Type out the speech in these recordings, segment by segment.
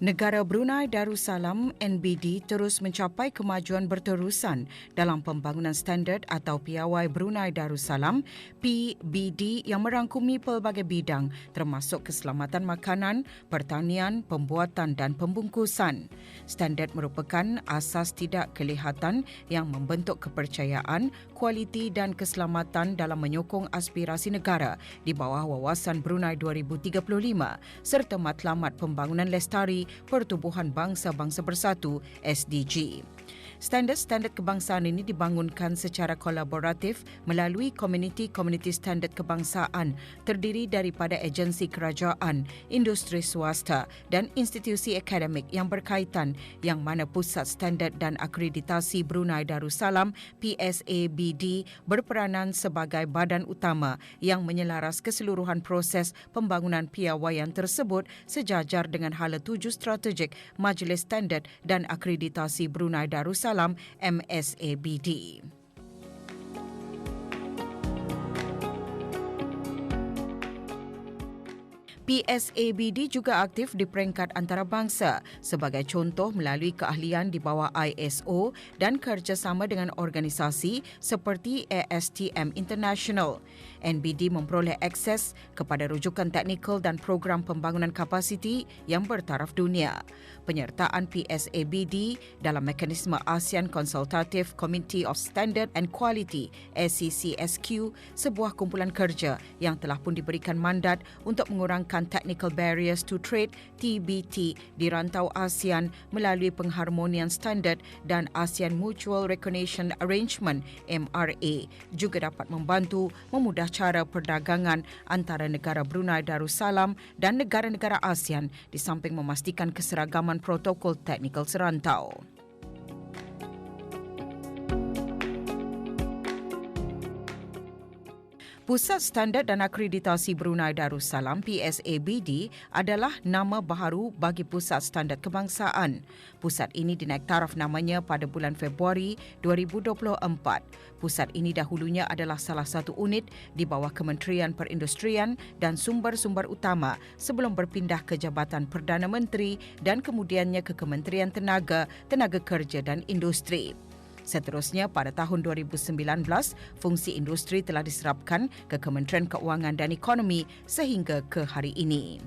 Negara Brunei Darussalam NBD terus mencapai kemajuan berterusan dalam pembangunan standard atau piawai Brunei Darussalam PBD yang merangkumi pelbagai bidang termasuk keselamatan makanan, pertanian, pembuatan dan pembungkusan. Standard merupakan asas tidak kelihatan yang membentuk kepercayaan, kualiti dan keselamatan dalam menyokong aspirasi negara di bawah wawasan Brunei 2035 serta matlamat pembangunan lestari Pertubuhan Bangsa-Bangsa Bersatu SDG. Standard-standard kebangsaan ini dibangunkan secara kolaboratif melalui komuniti-komuniti standard kebangsaan terdiri daripada agensi kerajaan, industri swasta dan institusi akademik yang berkaitan yang mana Pusat Standard dan Akreditasi Brunei Darussalam PSABD berperanan sebagai badan utama yang menyelaras keseluruhan proses pembangunan piawaian tersebut sejajar dengan hala tuju strategik Majlis Standard dan Akreditasi Brunei Darussalam Salam MSABD. PSABD juga aktif di peringkat antarabangsa sebagai contoh melalui keahlian di bawah ISO dan kerjasama dengan organisasi seperti ASTM International. NBD memperoleh akses kepada rujukan teknikal dan program pembangunan kapasiti yang bertaraf dunia. Penyertaan PSABD dalam mekanisme ASEAN Consultative Committee of Standard and Quality ACCSQ sebuah kumpulan kerja yang telah pun diberikan mandat untuk mengurangkan menghilangkan technical barriers to trade TBT di rantau ASEAN melalui pengharmonian standard dan ASEAN Mutual Recognition Arrangement MRA juga dapat membantu memudah cara perdagangan antara negara Brunei Darussalam dan negara-negara ASEAN di samping memastikan keseragaman protokol teknikal serantau. Pusat Standard dan Akreditasi Brunei Darussalam PSABD adalah nama baharu bagi Pusat Standard Kebangsaan. Pusat ini dinaik taraf namanya pada bulan Februari 2024. Pusat ini dahulunya adalah salah satu unit di bawah Kementerian Perindustrian dan Sumber-Sumber Utama sebelum berpindah ke Jabatan Perdana Menteri dan kemudiannya ke Kementerian Tenaga, Tenaga Kerja dan Industri. Seterusnya, pada tahun 2019, fungsi industri telah diserapkan ke Kementerian Keuangan dan Ekonomi sehingga ke hari ini.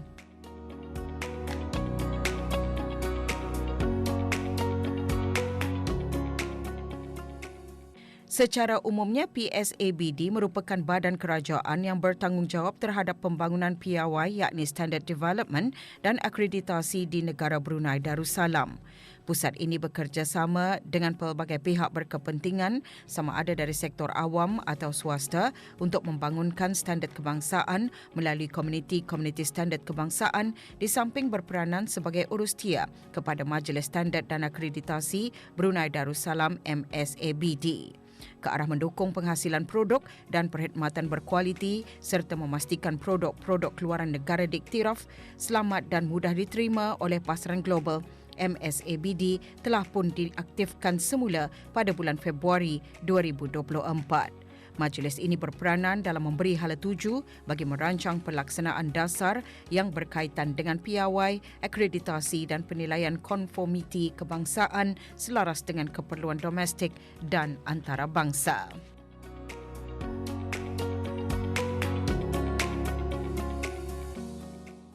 Secara umumnya, PSABD merupakan badan kerajaan yang bertanggungjawab terhadap pembangunan piawai yakni Standard Development dan akreditasi di negara Brunei Darussalam. Pusat ini bekerjasama dengan pelbagai pihak berkepentingan sama ada dari sektor awam atau swasta untuk membangunkan standard kebangsaan melalui komuniti-komuniti standard kebangsaan di samping berperanan sebagai urustia kepada Majlis Standard dan Akreditasi Brunei Darussalam MSABD ke arah mendukung penghasilan produk dan perkhidmatan berkualiti serta memastikan produk-produk keluaran negara diktiraf selamat dan mudah diterima oleh pasaran global. MSABD telah pun diaktifkan semula pada bulan Februari 2024. Majlis ini berperanan dalam memberi hala tuju bagi merancang pelaksanaan dasar yang berkaitan dengan piawai, akreditasi dan penilaian konformiti kebangsaan selaras dengan keperluan domestik dan antarabangsa.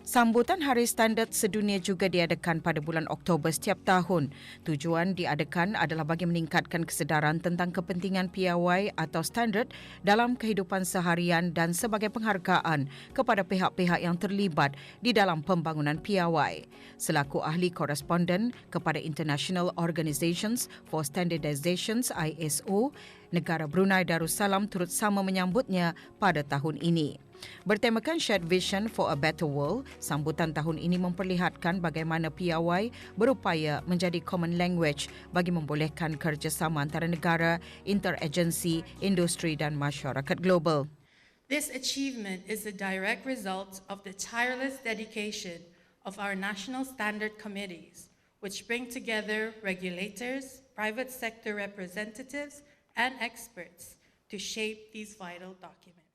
Sambutan Hari Standard Sedunia juga diadakan pada bulan Oktober setiap tahun. Tujuan diadakan adalah bagi meningkatkan kesedaran tentang kepentingan piawai atau standard dalam kehidupan seharian dan sebagai penghargaan kepada pihak-pihak yang terlibat di dalam pembangunan piawai. Selaku ahli koresponden kepada International Organizations for Standardizations ISO, negara Brunei Darussalam turut sama menyambutnya pada tahun ini. Bertemakan Shared Vision for a Better World, sambutan tahun ini memperlihatkan bagaimana piawai berupaya menjadi common language bagi membolehkan kerjasama antara negara, interagensi, industri dan masyarakat global. This achievement is a direct result of the tireless dedication of our national standard committees, which bring together regulators, private sector representatives, and experts to shape these vital documents.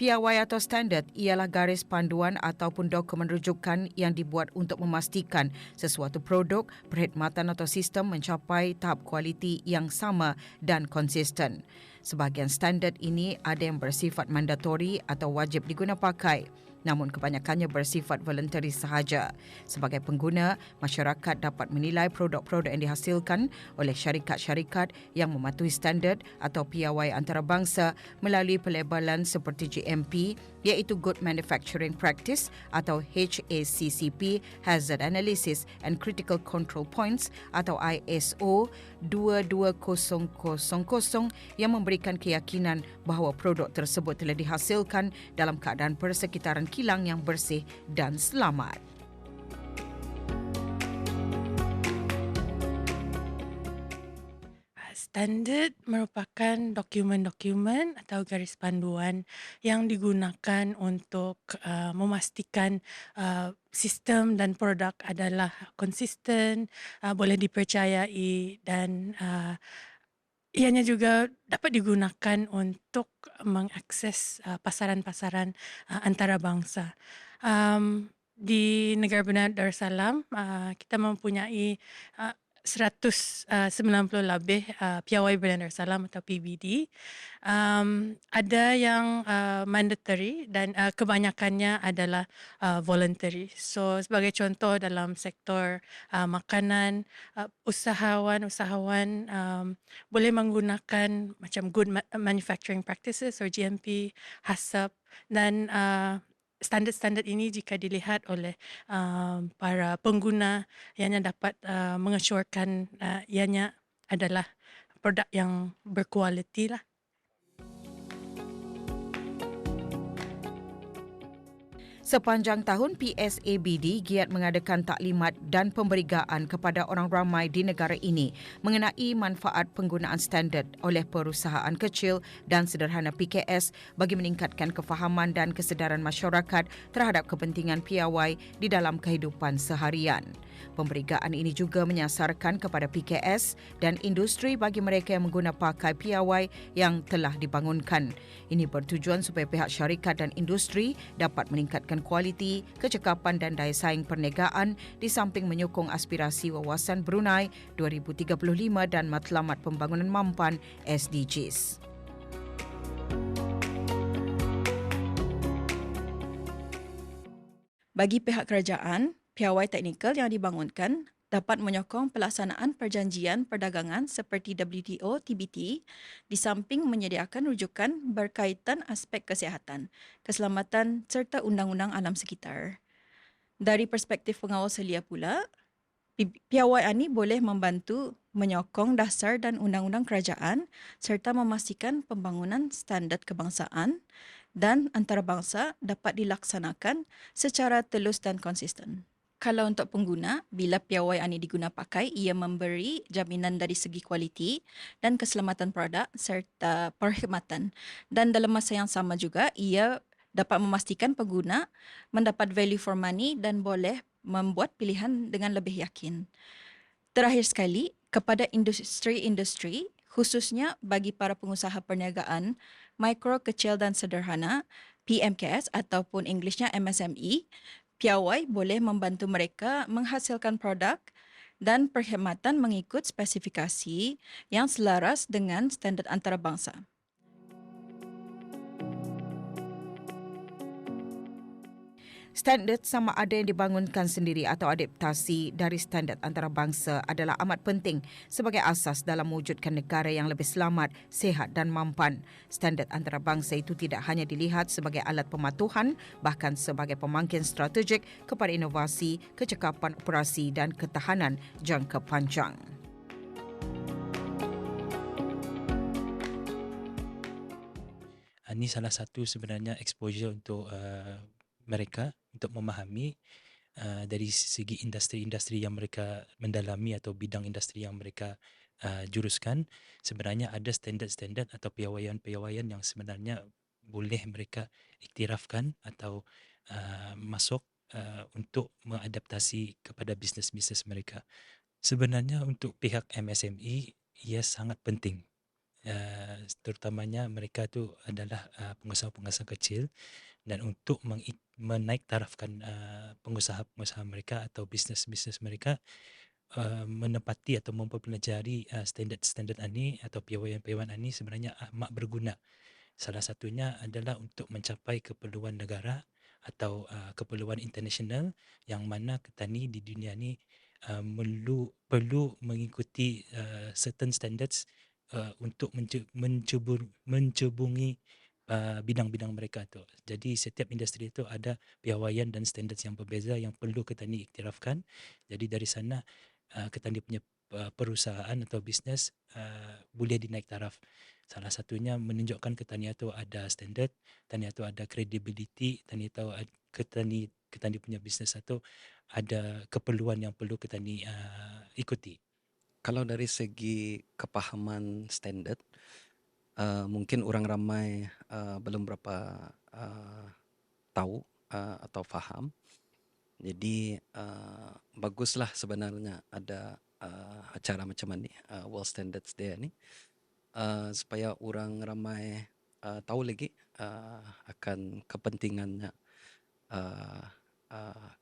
Piawai atau standard ialah garis panduan ataupun dokumen rujukan yang dibuat untuk memastikan sesuatu produk, perkhidmatan atau sistem mencapai tahap kualiti yang sama dan konsisten. Sebahagian standard ini ada yang bersifat mandatori atau wajib diguna pakai namun kebanyakannya bersifat voluntary sahaja. Sebagai pengguna, masyarakat dapat menilai produk-produk yang dihasilkan oleh syarikat-syarikat yang mematuhi standard atau piawai antarabangsa melalui pelabelan seperti GMP iaitu Good Manufacturing Practice atau HACCP Hazard Analysis and Critical Control Points atau ISO 22000 yang memberikan keyakinan bahawa produk tersebut telah dihasilkan dalam keadaan persekitaran kilang yang bersih dan selamat. Standard merupakan dokumen-dokumen atau garis panduan yang digunakan untuk uh, memastikan uh, sistem dan produk adalah konsisten, uh, boleh dipercayai dan uh, ianya juga dapat digunakan untuk mengakses uh, pasaran-pasaran uh, antarabangsa. Um, di negara benar Darussalam, uh, kita mempunyai uh, 190 uh, lebih uh, piawai Bandar Salam atau PBD. Um, ada yang uh, mandatory dan uh, kebanyakannya adalah uh, voluntary. So sebagai contoh dalam sektor uh, makanan, uh, usahawan-usahawan um, boleh menggunakan macam good manufacturing practices or GMP, HACCP dan uh, standard-standard ini jika dilihat oleh uh, para pengguna ianya dapat uh, mengesyorkan uh, ianya adalah produk yang berkualiti lah. Sepanjang tahun PSABD giat mengadakan taklimat dan pemberigaan kepada orang ramai di negara ini mengenai manfaat penggunaan standard oleh perusahaan kecil dan sederhana PKS bagi meningkatkan kefahaman dan kesedaran masyarakat terhadap kepentingan piawai di dalam kehidupan seharian. Pemberigaan ini juga menyasarkan kepada PKS dan industri bagi mereka yang menggunakan pakai piawai yang telah dibangunkan. Ini bertujuan supaya pihak syarikat dan industri dapat meningkatkan kualiti, kecekapan dan daya saing perniagaan di samping menyokong aspirasi wawasan Brunei 2035 dan Matlamat Pembangunan Mampan SDGs. Bagi pihak kerajaan, piawai teknikal yang dibangunkan dapat menyokong pelaksanaan perjanjian perdagangan seperti WTO TBT di samping menyediakan rujukan berkaitan aspek kesihatan, keselamatan serta undang-undang alam sekitar. Dari perspektif pengawal selia pula, piawai ini boleh membantu menyokong dasar dan undang-undang kerajaan serta memastikan pembangunan standard kebangsaan dan antarabangsa dapat dilaksanakan secara telus dan konsisten kalau untuk pengguna, bila piawai ini diguna pakai, ia memberi jaminan dari segi kualiti dan keselamatan produk serta perkhidmatan. Dan dalam masa yang sama juga, ia dapat memastikan pengguna mendapat value for money dan boleh membuat pilihan dengan lebih yakin. Terakhir sekali, kepada industri-industri, khususnya bagi para pengusaha perniagaan, mikro, kecil dan sederhana, PMKS ataupun Englishnya MSME, piawai boleh membantu mereka menghasilkan produk dan perkhidmatan mengikut spesifikasi yang selaras dengan standard antarabangsa. Standard sama ada yang dibangunkan sendiri atau adaptasi dari standard antarabangsa adalah amat penting sebagai asas dalam mewujudkan negara yang lebih selamat, sehat dan mampan. Standard antarabangsa itu tidak hanya dilihat sebagai alat pematuhan, bahkan sebagai pemangkin strategik kepada inovasi, kecekapan operasi dan ketahanan jangka panjang. Ini salah satu sebenarnya exposure untuk uh, mereka untuk memahami uh, dari segi industri-industri yang mereka mendalami atau bidang industri yang mereka uh, juruskan sebenarnya ada standard-standard atau piawaian-piawaian yang sebenarnya boleh mereka iktirafkan atau uh, masuk uh, untuk mengadaptasi kepada bisnes-bisnes mereka. Sebenarnya untuk pihak MSME ia sangat penting. Uh, terutamanya mereka tu adalah uh, pengusaha-pengusaha kecil dan untuk meng- menaik tarafkan uh, pengusaha-pengusaha mereka atau bisnes-bisnes mereka uh, menepati atau mempelajari uh, standard-standard ini atau piawaian-piawaian ini sebenarnya amat berguna. Salah satunya adalah untuk mencapai keperluan negara atau uh, keperluan international yang mana petani di dunia ni uh, perlu perlu mengikuti uh, certain standards uh, untuk mence- mencebur uh, bidang-bidang mereka tu. Jadi setiap industri itu ada piawaian dan standards yang berbeza yang perlu ketani iktirafkan. Jadi dari sana uh, ketani punya uh, perusahaan atau bisnes uh, boleh dinaik taraf. Salah satunya menunjukkan ketani itu ada standard, ketani itu ada credibility, ketani itu ketani ketani punya bisnes itu ada keperluan yang perlu ketani uh, ikuti. Kalau dari segi kepahaman standard, uh, mungkin orang ramai uh, belum berapa uh, tahu atau faham. Jadi baguslah sebenarnya ada acara macam ni, uh, World Standards Day ni, supaya orang ramai tahu lagi akan kepentingannya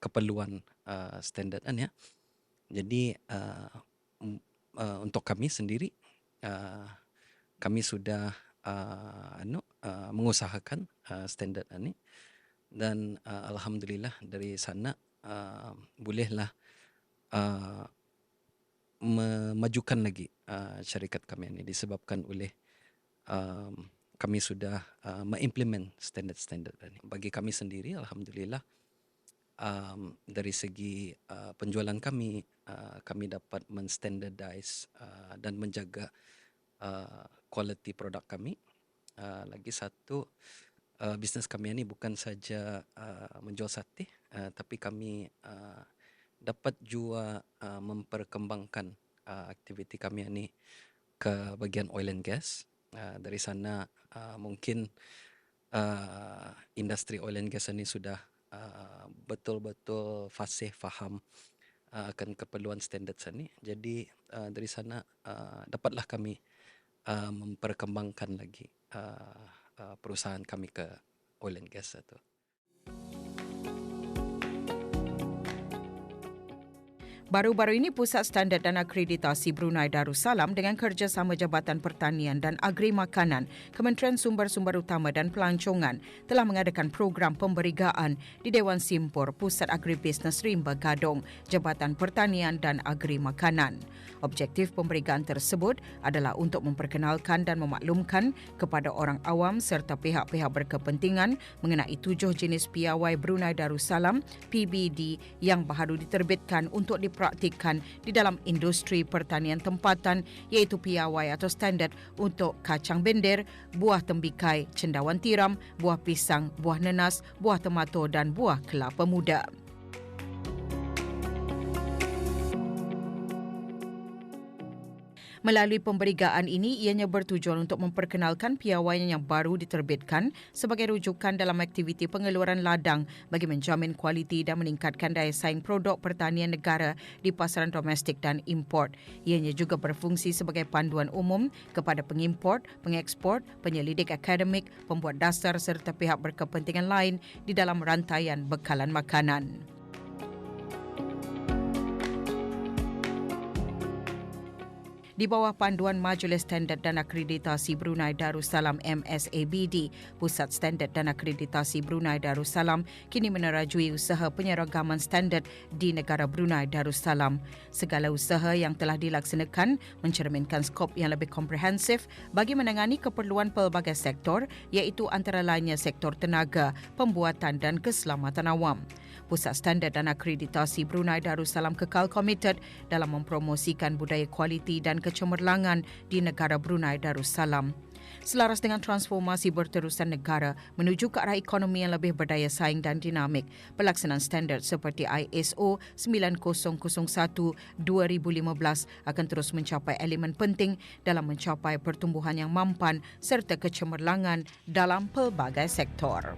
keperluan uh, standard kan ya. Jadi untuk kami sendiri kami sudah uh, anu uh, mengusahakan uh, standard ini dan uh, alhamdulillah dari sana uh, bolehlah uh, memajukan lagi uh, syarikat kami ini disebabkan oleh um, kami sudah uh, mengimplement standard-standard ini. Bagi kami sendiri, alhamdulillah, um, dari segi uh, penjualan kami, uh, kami dapat menstandardize uh, dan menjaga uh, quality produk kami. Uh, lagi satu, uh, bisnes kami ini bukan saja uh, menjual sate, uh, tapi kami uh, dapat juga uh, memperkembangkan uh, aktiviti kami ini ke bagian oil and gas. Uh, dari sana uh, mungkin uh, industri oil and gas ini sudah uh, betul-betul fasih faham uh, akan keperluan standard ini. Jadi uh, dari sana uh, dapatlah kami uh, memperkembangkan lagi uh, uh, perusahaan kami ke oil and gas itu. Baru-baru ini Pusat Standard dan Akreditasi Brunei Darussalam dengan kerjasama Jabatan Pertanian dan Agri Makanan, Kementerian Sumber-Sumber Utama dan Pelancongan telah mengadakan program pemberigaan di Dewan Simpur Pusat Agribisnes Rimba Gadong, Jabatan Pertanian dan Agri Makanan. Objektif pemberigaan tersebut adalah untuk memperkenalkan dan memaklumkan kepada orang awam serta pihak-pihak berkepentingan mengenai tujuh jenis piawai Brunei Darussalam PBD yang baru diterbitkan untuk dipraktikkan di dalam industri pertanian tempatan iaitu piawai atau standard untuk kacang bender, buah tembikai, cendawan tiram, buah pisang, buah nenas, buah tomato dan buah kelapa muda. Melalui pemberigaan ini, ianya bertujuan untuk memperkenalkan piawaian yang baru diterbitkan sebagai rujukan dalam aktiviti pengeluaran ladang bagi menjamin kualiti dan meningkatkan daya saing produk pertanian negara di pasaran domestik dan import. Ianya juga berfungsi sebagai panduan umum kepada pengimport, pengeksport, penyelidik akademik, pembuat dasar serta pihak berkepentingan lain di dalam rantaian bekalan makanan. Di bawah panduan Majlis Standard dan Akreditasi Brunei Darussalam MSABD, Pusat Standard dan Akreditasi Brunei Darussalam kini menerajui usaha penyeragaman standard di negara Brunei Darussalam. Segala usaha yang telah dilaksanakan mencerminkan skop yang lebih komprehensif bagi menangani keperluan pelbagai sektor iaitu antara lainnya sektor tenaga, pembuatan dan keselamatan awam. Pusat Standard dan Akreditasi Brunei Darussalam kekal komited dalam mempromosikan budaya kualiti dan kecemerlangan di negara Brunei Darussalam. Selaras dengan transformasi berterusan negara menuju ke arah ekonomi yang lebih berdaya saing dan dinamik, pelaksanaan standard seperti ISO 9001-2015 akan terus mencapai elemen penting dalam mencapai pertumbuhan yang mampan serta kecemerlangan dalam pelbagai sektor.